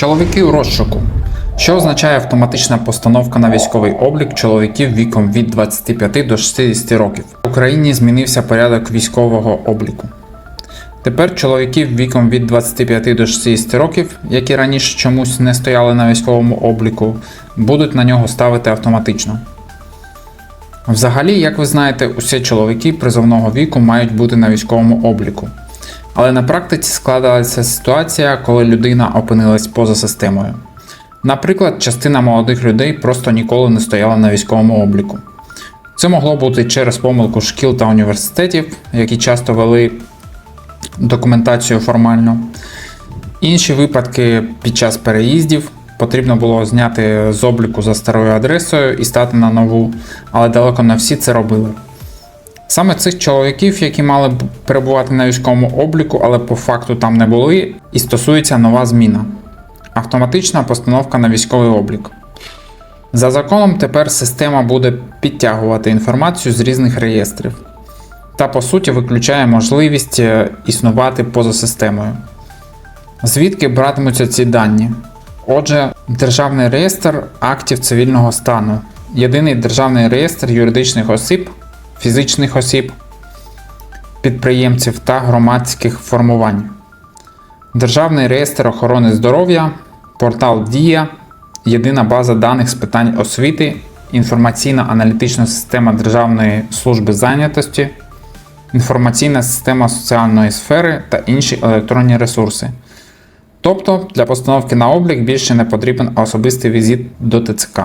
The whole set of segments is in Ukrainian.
Чоловіки у розшуку. Що означає автоматична постановка на військовий облік чоловіків віком від 25 до 60 років? В Україні змінився порядок військового обліку. Тепер чоловіків віком від 25 до 60 років, які раніше чомусь не стояли на військовому обліку, будуть на нього ставити автоматично. Взагалі, як ви знаєте, усі чоловіки призовного віку мають бути на військовому обліку. Але на практиці складалася ситуація, коли людина опинилась поза системою. Наприклад, частина молодих людей просто ніколи не стояла на військовому обліку. Це могло бути через помилку шкіл та університетів, які часто вели документацію формально. Інші випадки під час переїздів потрібно було зняти з обліку за старою адресою і стати на нову, але далеко не всі це робили. Саме цих чоловіків, які мали б перебувати на військовому обліку, але по факту там не були, і стосується нова зміна автоматична постановка на військовий облік. За законом тепер система буде підтягувати інформацію з різних реєстрів та по суті виключає можливість е, існувати поза системою. Звідки братимуться ці дані? Отже, Державний реєстр актів цивільного стану, єдиний державний реєстр юридичних осіб, фізичних осіб, підприємців та громадських формувань. Державний реєстр охорони здоров'я, портал Дія, єдина база даних з питань освіти, інформаційна аналітична система Державної служби зайнятості, інформаційна система соціальної сфери та інші електронні ресурси. Тобто для постановки на облік більше не потрібен особистий візит до ТЦК.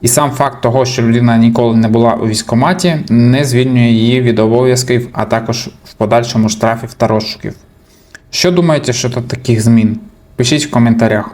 І сам факт того, що людина ніколи не була у військкоматі, не звільнює її від обов'язків, а також в подальшому штрафів та розшуків. Що думаєте щодо таких змін? Пишіть в коментарях.